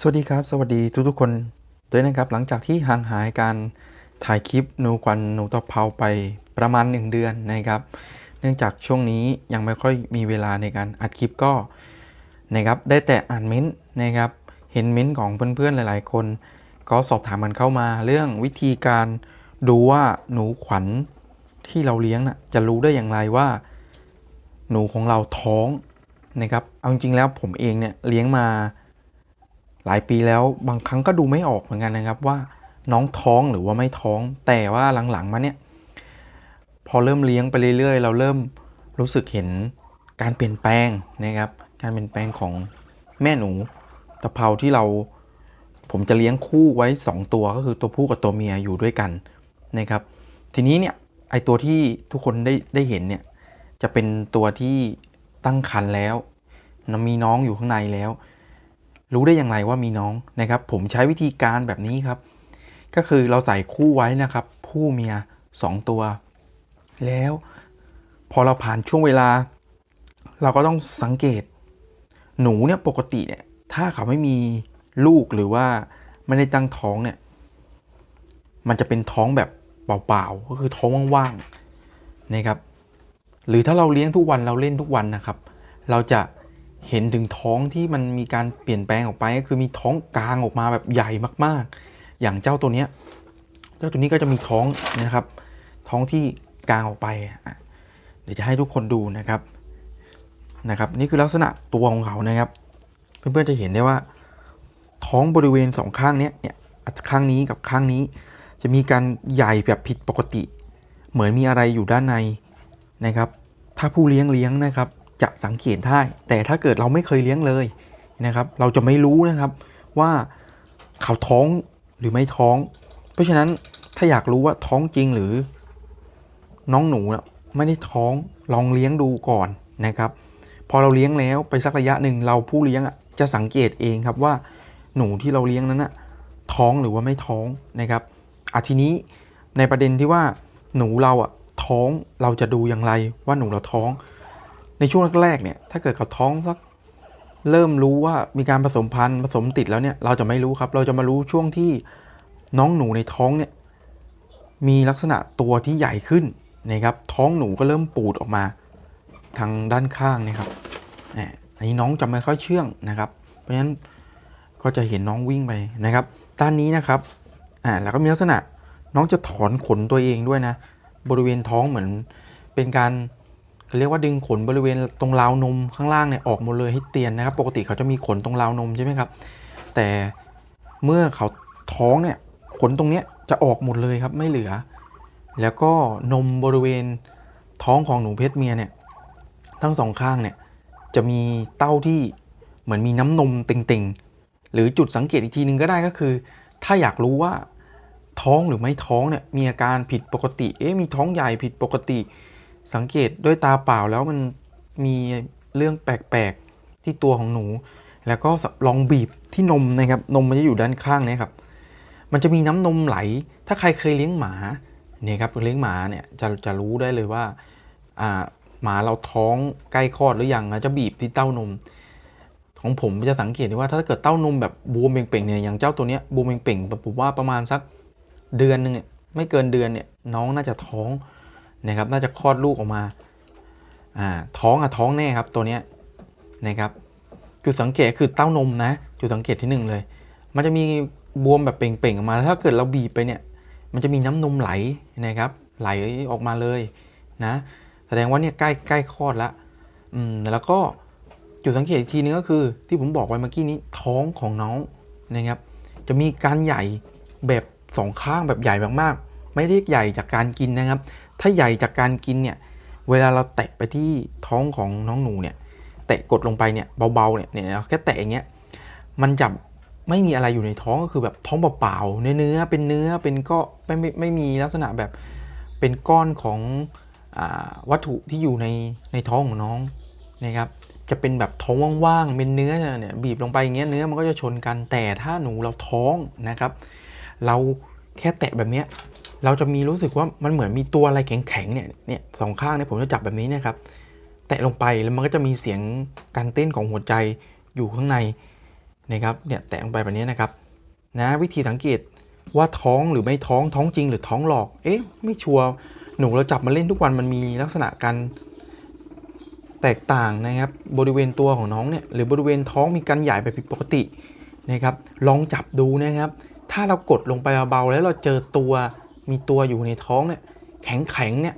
สวัสดีครับ สวัสดีทุกๆคนด้วยนะครับ หลังจากที่ห่างหายการถ่ายคลิปหนูควันหนูตะเภาไปประมาณ 1 เดือนนะครับ เนื่องจากช่วงนี้ยังไม่ค่อยมีเวลาในการอัดคลิปก็นะครับได้แต่อ่านเม้นต์นะครับ เห็นเม้นต์ของเพื่อนๆหลาย ๆ คน ก็สอบถามกันเข้ามาเรื่องวิธีการดูว่าหนูขวัญที่เราเลี้ยงน่ะจะรู้ได้อย่างไรว่า หนูของเราท้องนะครับ เอาจริงๆแล้วผมเองเนี่ยเลี้ยงมา หลายปีแล้วบางครั้งก็ดูไม่ออกเหมือนกันนะครับว่าน้องท้องหรือว่าไม่ท้อง แต่ว่าหลังๆมาเนี่ย พอเริ่มเลี้ยงไปเรื่อยๆ เราเริ่มรู้สึกเห็นการเปลี่ยนแปลงนะครับ การเปลี่ยนแปลงของแม่หนูตะเภาที่เรา ผมจะเลี้ยงคู่ไว้ 2 ตัวก็คือตัวผู้กับตัวเมียอยู่ด้วยกันนะครับ ทีนี้เนี่ยไอตัวที่ทุกคนได้ได้เห็นเนี่ยจะเป็นตัวที่ตั้งครรภ์แล้วมีน้องอยู่ข้างในแล้ว รู้ได้อย่างไรว่ามีน้องนะครับ ผมใช้วิธีการแบบนี้ครับ ก็คือเราใส่คู่ไว้นะครับผู้เมีย 2 ตัว แล้วพอเราผ่านช่วงเวลา เราก็ต้องสังเกต หนูเนี่ยปกติเนี่ยถ้าเขาไม่มีลูกหรือว่าไม่ได้ตั้งท้องเนี่ย มันจะเป็นท้องแบบเปล่าๆก็คือท้องว่างๆนะครับ หรือถ้าเราเลี้ยงทุกวันเราเล่นทุกวันนะครับ เราจะ เห็นถึงท้องที่มันมีการเปลี่ยนแปลงออกไปก็คือมีท้องกลางออกมาแบบใหญ่มากๆ อย่างเจ้าตัวเนี้ยเจ้าตัวนี้ก็จะมีท้องนะครับ ท้องที่กลางออกไปเดี๋ยวจะให้ทุกคนดูนะครับนะครับ นี่คือลักษณะตัวของเขานะครับ เพื่อนๆจะเห็นได้ว่า ท้องบริเวณสองข้างเนี้ยเนี่ยข้างนี้กับข้างนี้ จะมีการใหญ่แบบผิดปกติ เหมือนมีอะไรอยู่ด้านในนะครับ ถ้าผู้เลี้ยงเลี้ยงนะครับ จะสังเกตได้ แต่ถ้าเกิดเราไม่เคยเลี้ยงเลยนะครับ เราจะไม่รู้นะครับว่าเขาท้องหรือไม่ท้อง เพราะฉะนั้นถ้าอยากรู้ว่าท้องจริงหรือน้องหนูน่ะไม่ได้ท้องลองเลี้ยงดูก่อนนะครับ พอเราเลี้ยงแล้วไปสักระยะหนึ่งเราผู้เลี้ยงจะสังเกตเองครับว่าหนูที่เราเลี้ยงนั้นอะท้องหรือว่าไม่ท้องนะครับอาทีนี้ในประเด็นที่ว่าหนูเราอะท้องเราจะดูอย่างไรว่าหนูเราท้อง ในช่วงแรกๆเนี่ยถ้าเกิดเขาท้องสักเริ่มรู้ว่ามีการผสมพันธุ์ผสมติดแล้วเนี่ยเราจะไม่รู้ครับ เราจะมารู้ช่วงที่น้องหนูในท้องเนี่ยมีลักษณะตัวที่ใหญ่ขึ้นนะครับท้องหนูก็เริ่มปูดออกมา ทางด้านข้างนะครับอันนี้น้องจะไม่ค่อยเชื่องนะครับ เพราะฉะนั้นก็จะเห็นน้องวิ่งไปนะครับด้านนี้นะครับอ่าแล้วก็มีลักษณะน้องจะถอนขนตัวเองด้วยนะ บริเวณท้องเหมือนเป็นการ เรียกว่าดึงขนบริเวณตรงราวนมข้างล่างเนี่ยออกหมดเลยให้เตียนนะครับ ปกติเขาจะมีขนตรงราวนมใช่ไหมครับ แต่เมื่อเขาท้องเนี่ยขนตรงเนี้ยจะออกหมดเลยครับไม่เหลือ แล้วก็นมบริเวณท้องของหนูเพศเมียเนี่ยทั้งสองข้างเนี่ยจะมีเต้าที่เหมือนมีน้ำนมเต่งๆ หรือจุดสังเกตอีกทีหนึ่งก็ได้ก็คือ ถ้าอยากรู้ว่าท้องหรือไม่ท้องเนี่ยมีอาการผิดปกติ เอ๊ะมีท้องใหญ่ผิดปกติ สังเกตด้วยตาเปล่าแล้วมันมีเรื่องแปลกๆที่ตัวของหนู แล้วก็ลองบีบที่นมนะครับ นมมันจะอยู่ด้านข้างนี้ครับ มันจะมีน้ำนมไหล ถ้าใครเคยเลี้ยงหมาเนี่ยครับเลี้ยงหมาเนี่ยจะจะรู้ได้เลยว่าอ่าหมาเราท้องใกล้คลอดหรือยังจะบีบที่เต้านม ของผมจะสังเกตได้ว่าถ้าเกิดเต้านมแบบบวมเป่งๆเนี่ยอย่างเจ้าตัวเนี้ยบวมเป่งๆผมว่าประมาณสักเดือนหนึงเนี่ยไม่เกินเดือนเนี่ยน้องน่าจะท้อง นะครับ น่าจะคลอดลูกออกมาอ่าท้องอะท้องแน่ครับตัวเนี้ยนะครับ จุดสังเกตคือเต้านมนะ จุดสังเกตที่หนึ่งเลย มันจะมีบวมแบบเป่งๆออกมา ถ้าเกิดเราบีบไปเนี่ย มันจะมีน้ำนมไหลนะครับ ไหลออกมาเลยนะ แสดงว่าเนี่ยใกล้ใกล้คลอดละอืมแล้วก็จุดสังเกตอีกทีนึงก็คือ ที่ผมบอกไว้เมื่อกี้นี้ท้องของน้องนะครับ จะมีการใหญ่แบบสองข้างแบบใหญ่มากๆ ไม่ได้ใหญ่จากการกินนะครับ ถ้าใหญ่จากการกินเนี่ยเวลาเราแตะไปที่ท้องของน้องหนูเนี่ยแตะกดลงไปเนี่ยเบาๆเนี่ยเนี่ยแค่แตะอย่างเงี้ยมันจะไม่มีอะไรอยู่ในท้องก็คือแบบท้องเปล่าๆเนื้อเป็นเนื้อเป็นก็ไม่ไม่ไม่มีลักษณะแบบเป็นก้อนของอวัตถุที่อยู่ในในท้องของน้องนะครับ จะเป็นแบบท้องว่างๆเป็นเนื้อเนี่ยบีบลงไปอย่างเงี้ยเนื้อมันก็จะชนกันแต่ถ้าหนูเราท้องนะครับ เราแค่แตะแบบเนี้ย เราจะมีรู้สึกว่ามันเหมือนมีตัวอะไรแข็งๆเนี่ยเนี่ยสองข้างเนี่ยผมจะจับแบบนี้นี่ยครับ แตะลงไปแล้วมันก็จะมีเสียงการเต้นของหัวใจอยู่ข้างในนะครับเนี่ยแตะลงไปแบบนี้นะครับ นะวิธีสังเกตว่าท้องหรือไม่ท้องท้องจริงหรือท้องหลอก เอ๊ะไม่ชัวร์หนูเราจับมาเล่นทุกวันมันมีลักษณะการแตกต่างนะครับบริเวณตัวของน้องเนี่ยหรือบริเวณท้องมีการใหญ่ไปผิดปกตินะครับ ลองจับดูนะครับ ถ้าเรากดลงไปเบาๆแล้วเราเจอตัว มีตัวอยู่ในท้องเนี่ยแข็งๆเนี่ย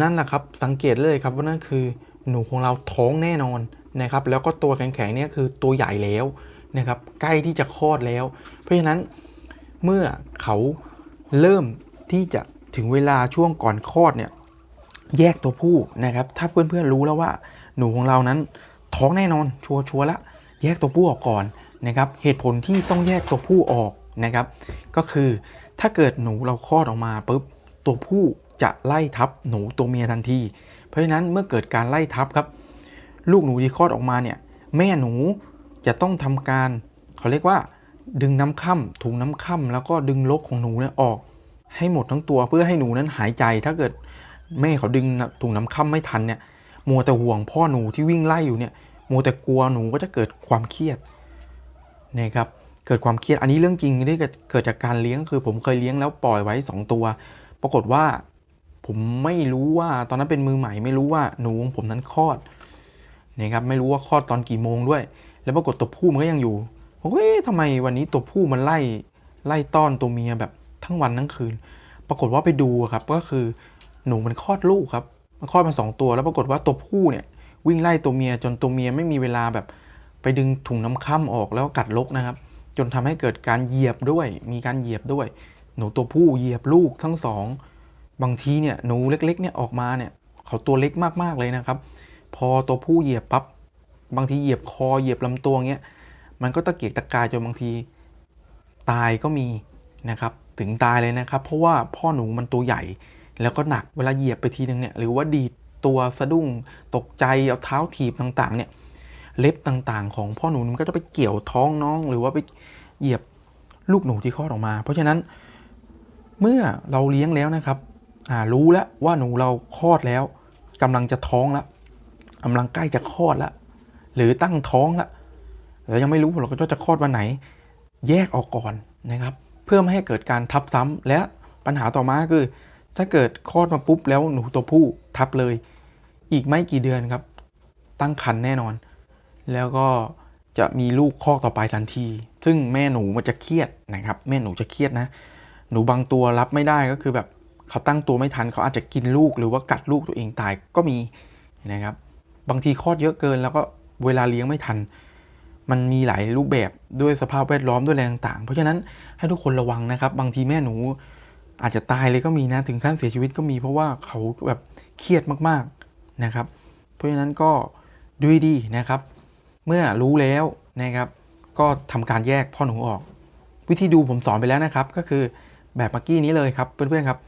นั่นแหละครับสังเกตเลยครับว่านั่นคือหนูของเราท้องแน่นอนนะครับแล้วก็ตัวแข็งๆเนี่ยคือตัวใหญ่แล้วนะครับใกล้ที่จะคลอดแล้ว เพราะฉะนั้นเมื่อเขาเริ่มที่จะถึงเวลาช่วงก่อนคลอดเนี่ยแยกตัวผู้นะครับ ถ้าเพื่อนๆรู้แล้วว่าหนูของเรานั้นท้องแน่นอนชัวร์ชัวร์ละแยกตัวผู้ออกก่อนนะครับ เหตุผลที่ต้องแยกตัวผู้ออกนะครับ ก็คือ ถ้าเกิดหนูเราคลอดออกมาปุ๊บตัวผู้จะไล่ทับหนูตัวเมียทันที เพราะฉะนั้นเมื่อเกิดการไล่ทับครับ ลูกหนูที่คลอดออกมาเนี่ยแม่หนูจะต้องทำการเขาเรียกว่า ดึงน้ำค่ำถุงน้ำค่ำแล้วก็ดึงลกของหนูเนี่ยออก ให้หมดทั้งตัวเพื่อให้หนูนั้นหายใจ ถ้าเกิดแม่เขาดึงถุงน้ำค่ำไม่ทันเนี่ยมัวแต่ห่วงพ่อหนูที่วิ่งไล่อยู่เนี่ยมัวแต่กลัวหนูก็จะเกิดความเครียดนะครับ เกิดความเครียดอันนี้เรื่องจริงที่เกิดจากการเลี้ยงคือ ผมเคยเลี้ยงแล้วปล่อยไว้ 2 ตัว ปรากฏว่า ผมไม่รู้ว่าตอนนั้นเป็นมือใหม่ไม่รู้ว่าหนูของผมนั้นคลอดนะครับไม่รู้ว่าคลอดตอนกี่โมงด้วย แล้วปรากฏตัวผู้มันก็ยังอยู่ผมก็เอ๊ะทำไมวันนี้ตัวผู้มันไล่ไล่ต้อนตัวเมียแบบทั้งวันทั้งคืน ปรากฏว่าไปดูครับก็คือหนูมันคลอดลูกครับมันคลอดมาสองตัว แล้วปรากฏว่าตัวผู้เนี่ยวิ่งไล่ตัวเมียจนตัวเมียไม่มีเวลาแบบไปดึงถุงน้ำค่ำออกแล้วกัดลกนะครับ จนทำให้เกิดการเหยียบด้วย มีการเหยียบด้วย หนูตัวผู้เหยียบลูกทั้งสอง บางทีเนี่ยหนูเล็กๆเนี่ยออกมาเนี่ยเขาตัวเล็กมากๆเลยนะครับ พอตัวผู้เหยียบปั๊บบางทีเหยียบคอเหยียบลำตัวเงี้ยมันก็ตะเกียกตะกายจนบางทีตายก็มีนะครับถึงตายเลยนะครับ เพราะว่าพ่อหนูมันตัวใหญ่ แล้วก็หนักเวลาเหยียบไปทีนึงเนี่ยหรือว่าดีดตัวสะดุ้งตกใจเอาเท้าถีบต่างๆเนี่ย เล็บต่างๆ ของพ่อหนูมันก็จะไปเกี่ยวท้องน้อง หรือว่าไปเหยียบลูกหนูที่คลอดออกมา เพราะฉะนั้นเมื่อเราเลี้ยงแล้วนะครับรู้แล้วว่าหนูเราคลอดแล้วกำลังจะท้องแล้วกำลังใกล้จะคลอดแล้วหรือตั้งท้องแล้วเรายังไม่รู้เราก็จะคลอดวันไหน แยกออกก่อนนะครับ เพื่อไม่ให้เกิดการทับซ้ำและปัญหาต่อมาคือ ถ้าเกิดคลอดมาปุ๊บแล้วหนูตัวผู้ทับเลย อีกไม่กี่เดือนครับ ตั้งครรภ์แน่นอน แล้วก็จะมีลูกคอกต่อไปทันที ซึ่งแม่หนูมันจะเครียดนะครับ แม่หนูจะเครียดนะ หนูบางตัวรับไม่ได้ก็คือแบบเขาตั้งตัวไม่ทันเขาอาจจะกินลูกหรือว่ากัดลูกตัวเองตายก็มีนะครับ บางทีคลอดเยอะเกินแล้วก็เวลาเลี้ยงไม่ทัน มันมีหลายรูปแบบด้วยสภาพแวดล้อมด้วยแรงต่าง เพราะฉะนั้นให้ทุกคนระวังนะครับ บางทีแม่หนูอาจจะตายเลยก็มีนะถึงขั้นเสียชีวิตก็มีเพราะว่าเขาแบบเครียดมากๆนะครับ เพราะฉะนั้นก็ดูดีนะครับ เมื่อรู้แล้วนะครับ ก็ทำการแยกพ่อหนูออก วิธีดูผมสอนไปแล้วนะครับ ก็คือแบบเมื่อกี้นี้เลยครับเพื่อนๆครับ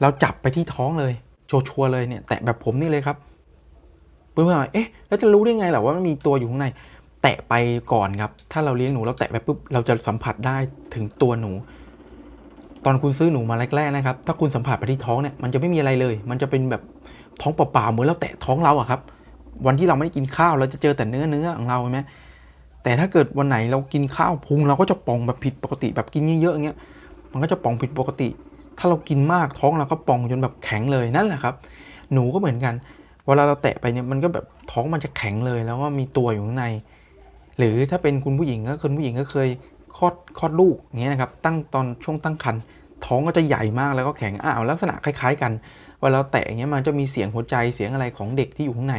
เราจับไปที่ท้องเลยชัวร์ๆเลยเนี่ยแตะแบบผมนี่เลยครับเพื่อนๆบอกเอ๊ะแล้วจะรู้ได้ไงล่ะว่ามันมีตัวอยู่ข้างใน แตะไปก่อนครับ ถ้าเราเลี้ยงหนูเราแตะไปปุ๊บเราจะสัมผัสได้ถึงตัวหนู ตอนคุณซื้อหนูมาแรกๆนะครับ ถ้าคุณสัมผัสไปที่ท้องเนี่ยมันจะไม่มีอะไรเลย มันจะเป็นแบบท้องเปล่าๆเหมือนเราแตะท้องเราอะครับ วันที่เราไม่ได้กินข้าวเราจะเจอแต่เนื้อเนื้อของเราใช่ไหมแต่ถ้าเกิดวันไหนเรากินข้าวพุงเราก็จะป่องแบบผิดปกติแบบกินเยอะๆอย่างเงี้ยมันก็จะป่องผิดปกติ ถ้าเรากินมากท้องเราก็ป่องจนแบบแข็งเลยนั่นแหละครับ หนูก็เหมือนกัน เวลาเราแตะไปเนี่ยมันก็แบบท้องมันจะแข็งเลยแล้วว่ามีตัวอยู่ข้างใน หรือถ้าเป็นคุณผู้หญิงก็คุณผู้หญิงก็เคยคลอดคลอดลูกอย่างเงี้ยนะครับตั้งตอนช่วงตั้งครรภ์ท้องก็จะใหญ่มากแล้วก็แข็งอ้าวลักษณะคล้าย ๆ กันเวลาเราแตะอย่างเงี้ยมันจะมีเสียงหัวใจเสียงอะไรของเด็กที่อยู่ข้างใน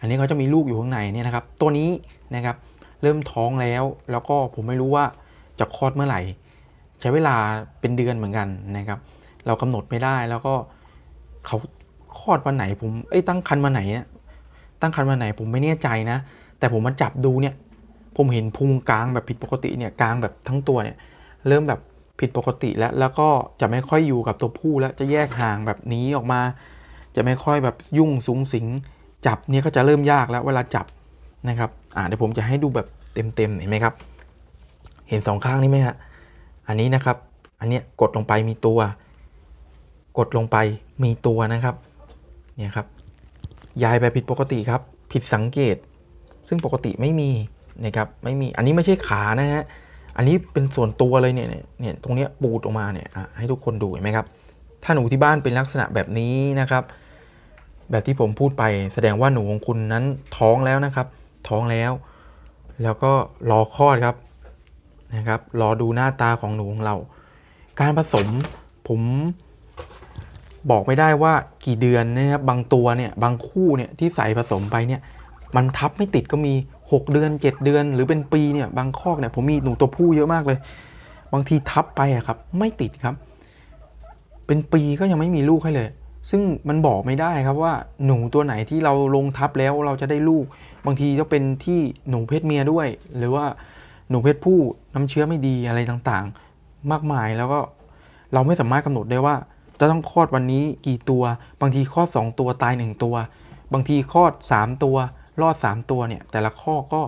อันนี้เขาจะมีลูกอยู่ข้างในเนี่ยนะครับ ตัวนี้นะครับเริ่มท้องแล้ว แล้วก็ผมไม่รู้ว่าจะคลอดเมื่อไหร่ ใช้เวลาเป็นเดือนเหมือนกันนะครับ เรากำหนดไม่ได้แล้วก็เขาคลอดวันไหน ผมเอ้ยตั้งครรภ์วันไหนเนี่ยตั้งครรภ์วันไหนผมไม่แน่ใจนะ แต่ผมมาจับดูเนี่ย ผมเห็นพุงกลางแบบผิดปกติเนี่ยกลางแบบทั้งตัวเนี่ย เริ่มแบบผิดปกติแล้วแล้วก็จะไม่ค่อยอยู่กับตัวผู้แล้วจะแยกห่างแบบนี้ออกมา จะไม่ค่อยแบบยุ่งสูงสิง จับเนี่ยก็จะเริ่มยากแล้วเวลาจับนะครับอ่าเดี๋ยวผมจะให้ดูแบบเต็มๆเห็นไหมครับ เห็นสองข้างนี้ไหมฮะอันนี้นะครับ อันเนี้ยกดลงไปมีตัว กดลงไปมีตัวนะครับเนี่ยครับยายไปผิดปกติครับ ผิดสังเกต ซึ่งปกติไม่มีนะครับไม่มีอันนี้ไม่ใช่ขานะฮะอันนี้เป็นส่วนตัวเลยเนี่ยเนี่ยตรงเนี้ยปูดออกมาเนี่ยให้ทุกคนดูเห็นไหมครับถ้าหนูที่บ้านเป็นลักษณะแบบนี้นะครับ แบบที่ผมพูดไปแสดงว่าหนูของคุณนั้นท้องแล้วนะครับ ท้องแล้ว แล้วก็รอคลอดครับนะครับ รอดูหน้าตาของหนูของเรา การผสมผมบอกไม่ได้ว่ากี่เดือนนะครับบางตัวเนี่ยบางคู่เนี่ยที่ใส่ผสมไปเนี่ยมันทับไม่ติดก็มี 6 เดือน 7 เดือน หรือเป็นปีเนี่ยบางคอกเนี่ยผมมีหนูตัวผู้เยอะมากเลย บางทีทับไปอะครับ ไม่ติดครับ เป็นปีก็ยังไม่มีลูกให้เลย ซึ่งมันบอกไม่ได้ครับว่าหนูตัวไหนที่เราลงทับแล้วเราจะได้ลูก บางทีก็เป็นที่หนูเพศเมียด้วย หรือว่าหนูเพศผู้น้ำเชื้อไม่ดีอะไรต่างๆ มากมายแล้วก็เราไม่สามารถกำหนดได้ว่า จะต้องคลอดวันนี้กี่ตัว บางทีคลอด 2 ตัวตาย 1 ตัว บางทีคลอด 3 ตัว รอด 3 ตัวเนี่ย แต่ละข้อก็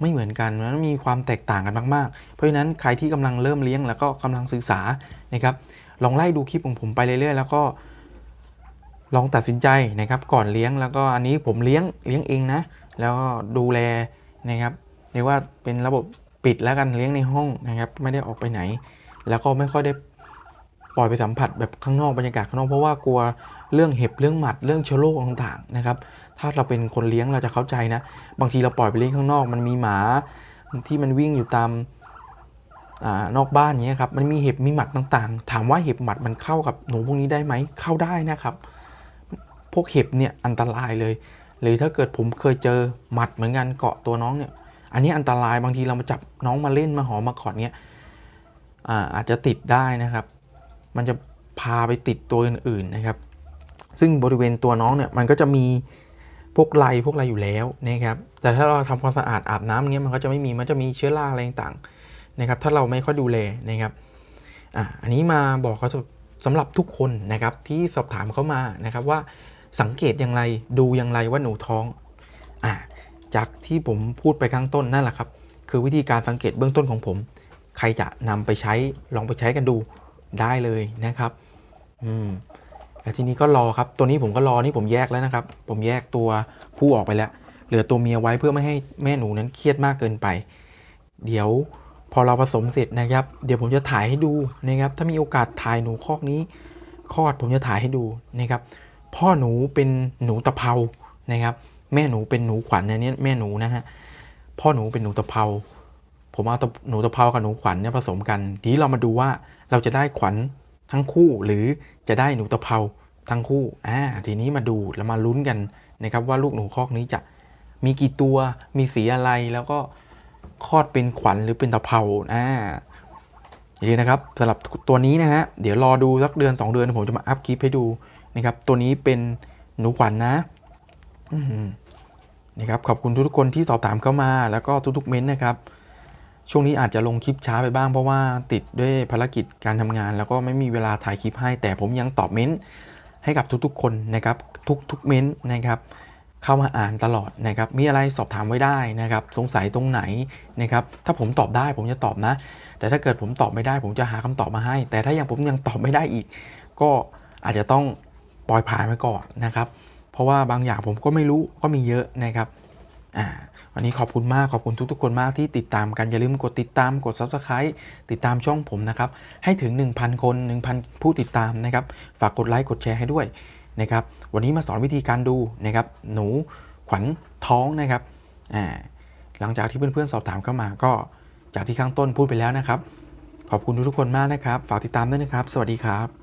ไม่เหมือนกันมันมีความแตกต่างกันมากๆ เพราะฉะนั้นใครที่กำลังเริ่มเลี้ยงแล้วก็กำลังศึกษานะครับลองไล่ดูคลิปของผมไปเรื่อยๆแล้วก็ ลองตัดสินใจนะครับก่อนเลี้ยงแล้วก็อันนี้ผมเลี้ยงเลี้ยงเองนะ แล้วก็ดูแลนะครับเรียกว่าเป็นระบบปิดแล้วกันเลี้ยงในห้องนะครับ ไม่ได้ออกไปไหน แล้วก็ไม่ค่อยได้ปล่อยไปสัมผัสแบบข้างนอกบรรยากาศข้างนอกเพราะว่ากลัวเรื่องเห็บเรื่องหมัดเรื่องเชื้อโรคต่างๆนะครับ ถ้าเราเป็นคนเลี้ยงเราจะเข้าใจนะ บางทีเราปล่อยไปเลี้ยงข้างนอก มันมีหมาที่มันวิ่งอยู่ตามอานอกบ้านเนี้ยครับมันมีเห็บมีหมัดต่างๆ ถามว่าเห็บหมัดมันเข้ากับหนูพวกนี้ได้ไหมเข้าได้นะครับ พวกเห็บเนี่ยอันตรายเลย หรือถ้าเกิดผมเคยเจอหมัดเหมือนกันเกาะตัวน้องเนี่ย อันนี้อันตรายบางทีเรามาจับน้องมาเล่นมาหอมมาขอดเนี่ยอ่าอาจจะติดได้นะครับ มันจะพาไปติดตัวอื่นๆนะครับ ซึ่งบริเวณตัวน้องเนี่ยมันก็จะมีพวกไรพวกอะไรอยู่แล้วนะครับ แต่ถ้าเราทำความสะอาดอาบน้ำเงี้ยมันก็จะไม่มี มันจะมีเชื้อราอะไรต่างๆนะครับ ถ้าเราไม่ค่อยดูแลนะครับอะอันนี้มาบอกเขาสำหรับทุกคนนะครับที่สอบถามเข้ามานะครับว่า สังเกตอย่างไรดูอย่างไรว่าหนูท้องอะจากที่ผมพูดไปข้างต้นนั่นแหละครับ คือวิธีการสังเกตเบื้องต้นของผม ใครจะนำไปใช้ลองไปใช้กันดูได้เลยนะครับอืมแล้วทีนี้ก็รอครับ ตัวนี้ผมก็รอนี่ผมแยกแล้วนะครับ ผมแยกตัวผู้ออกไปแล้ว เหลือตัวเมียไว้เพื่อไม่ให้แม่หนูนั้นเครียดมากเกินไป เดี๋ยวพอเราผสมเสร็จนะครับ เดี๋ยวผมจะถ่ายให้ดูนะครับ ถ้ามีโอกาสถ่ายหนูคอกนี้คลอดผมจะถ่ายให้ดูนะครับ พ่อหนูเป็นหนูตะเภานะครับ แม่หนูเป็นหนูขวัญอันนี้แม่หนูนะฮะพ่อหนูเป็นหนูตะเภาผมเอาหนูตะเภากับหนูขวัญเนี่ยผสมกัน ทีนี้เรามาดูว่าเราจะได้ขวัญทั้งคู่หรือจะได้หนูตะเภาทั้งคู่อ่าทีนี้มาดูแล้วมาลุ้นกันนะครับว่าลูกหนูคอกนี้จะมีกี่ตัวมีสีอะไรแล้วก็คลอดเป็นขวัญหรือเป็นตะเภาอ่าอย่างนี้นะครับสำหรับตัวนี้นะฮะเดี๋ยวรอดูสักเดือน 2 เดือนผมจะมาอัพคลิปให้ดู นะครับ ตัวนี้เป็นหนูขวัญนนะนี่ครับขอบคุณทุกๆคนที่สอบถามเข้ามา แล้วก็ทุกๆเม้นต์นะครับ ช่วงนี้อาจจะลงคลิปช้าไปบ้างเพราะว่าติดด้วยภารกิจการทำงาน แล้วก็ไม่มีเวลาถ่ายคลิปให้ แต่ผมยังตอบเม้นต์ให้กับทุกๆคนนะครับ ทุกๆเม้นต์นะครับ เข้ามาอ่านตลอดนะครับ มีอะไรสอบถามไว้ได้นะครับ สงสัยตรงไหนนะครับ ถ้าผมตอบได้ผมจะตอบนะ แต่ถ้าเกิดผมตอบไม่ได้ ผมจะหาคำตอบมาให้ แต่ถ้ายังผมยังตอบไม่ได้อีก ก็อาจจะต้อง ล่อยผ่านไปก่อนนะครับ เพราะว่าบางอย่างผมก็ไม่รู้ก็มีเยอะนะครับอ่าวันนี้ขอบคุณมากขอบคุณทุกๆ คนมากที่ติดตามกัน อย่าลืมกดติดตามกด subscribe ติดตามช่องผมนะครับ ให้ถึง 1,000 คน 1,000 ผู้ติดตามนะครับ ฝากกดไลค์กดแชร์ให้ด้วยนะครับ วันนี้มาสอนวิธีการดูนะครับ หนูขวัญท้องนะครับอ่าหลังจากที่เพื่อนๆสอบถามเข้ามาก็ จากที่ข้างต้นพูดไปแล้วนะครับ ขอบคุณทุกๆคนมากนะครับ ฝากติดตามด้วยนะครับ สวัสดีครับ